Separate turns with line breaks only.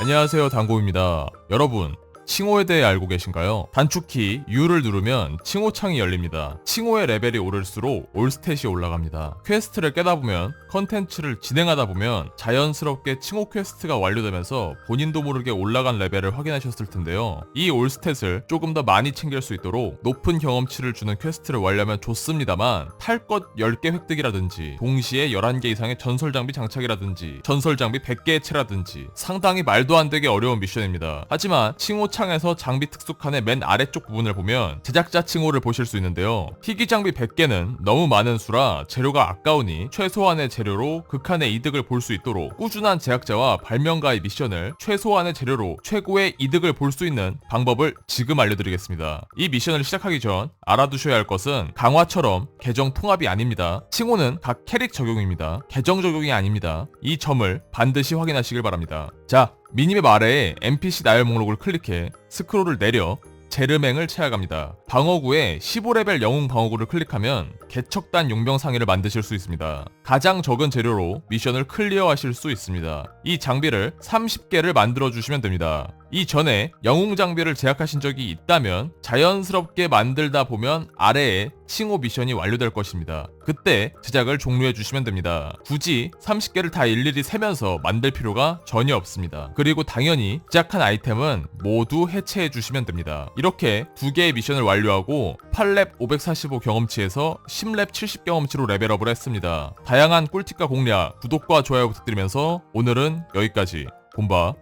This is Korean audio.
안녕하세요 당고입니다. 여러분 칭호에 대해 알고 계신가요? 단축키 U를 누르면 칭호 창이 열립니다. 칭호의 레벨이 오를수록 올스탯이 올라갑니다. 퀘스트를 깨다 보면 컨텐츠를 진행하다 보면 자연스럽게 칭호 퀘스트가 완료되면서 본인도 모르게 올라간 레벨을 확인하셨을 텐데요. 이 올스탯을 조금 더 많이 챙길 수 있도록 높은 경험치를 주는 퀘스트를 완료하면 좋습니다만 탈 것 10개 획득이라든지 동시에 11개 이상의 전설 장비 장착이라든지 전설 장비 100개의 채라든지 상당히 말도 안 되게 어려운 미션입니다. 하지만 칭호 창 에서 장비 특수 칸의 맨 아래쪽 부분을 보면 제작자 칭호를 보실 수 있는데요. 희귀 장비 100개는 너무 많은 수라 재료가 아까우니 최소한의 재료로 극한의 이득을 볼 수 있도록 꾸준한 제작자와 발명가의 미션을 최소한의 재료로 최고의 이득을 볼 수 있는 방법을 지금 알려드리겠습니다. 이 미션을 시작하기 전 알아두셔야 할 것은 강화처럼 계정 통합이 아닙니다. 칭호는 각 캐릭 적용입니다. 계정 적용이 아닙니다. 이 점을 반드시 확인하시길 바랍니다. 자, 미니맵 아래에 NPC 나열 목록을 클릭해 스크롤을 내려 제르맹을 채워갑니다. 방어구에 15레벨 영웅 방어구를 클릭하면 개척단 용병 상의를 만드실 수 있습니다. 가장 적은 재료로 미션을 클리어하실 수 있습니다. 이 장비를 30개를 만들어 주시면 됩니다. 이 전에 영웅 장비를 제작하신 적이 있다면 자연스럽게 만들다 보면 아래에 칭호 미션이 완료될 것입니다. 그때 제작을 종료해 주시면 됩니다. 굳이 30개를 다 일일이 세면서 만들 필요가 전혀 없습니다. 그리고 당연히 제작한 아이템은 모두 해체해 주시면 됩니다. 이렇게 두 개의 미션을 완료하고 8렙 545 경험치에서 10렙 70 경험치로 레벨업을 했습니다. 다양한 꿀팁과 공략, 구독과 좋아요 부탁드리면서 오늘은 여기까지. 본바